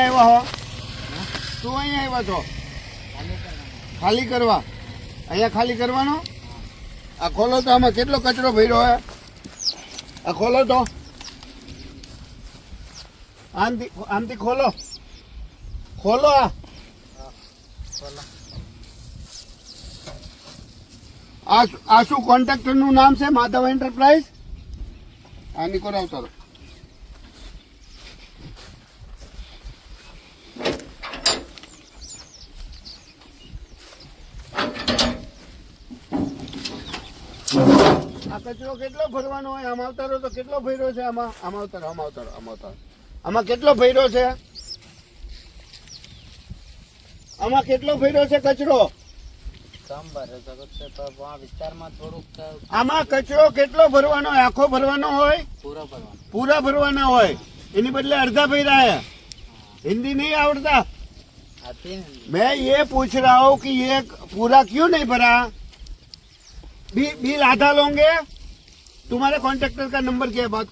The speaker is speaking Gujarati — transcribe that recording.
અહીંયા આવ્યા હો? તું અહીંયા આવ્યા છો? ખાલી કરવા. અહીંયા ખાલી કરવાનો? આ ખોલો તો આમાં કેટલો કચરો ભર્યો હે? આ ખોલો તો. આમથી આમથી ખોલો. ખોલો આ. આ શું- કોન્ટ્રાક્ટરનું નામ છે? માધવ એન્ટરપ્રાઇઝ આ નીકો ઉતારો આ કચરો કેટલો ભરવાનો હોય આમાં અવતારો તો કેટલો ભર્યો છે આમાં આમાં અવતારો આમાં અવતારો આમાં અવતારો આમાં કેટલો ભર્યો છે આમાં કેટલો ભર્યો છે કચરો વિસ્તારમાં થોડુંક આમાં કચરો કેટલો ભરવાનો હોય આખો ભરવાનો હોય પૂરો કરવાનો પૂરા ભરવાના હોય એની બદલે અડધા ભર્યા है हिंदी नहीं आवड़ता आती है मैं ये पूछ रहा हूँ कि ये पूरा क्यों नहीं भरा बिल बिल आधा लोगे तुम्हारे कॉन्ट्रेक्टर का नंबर क्या है बात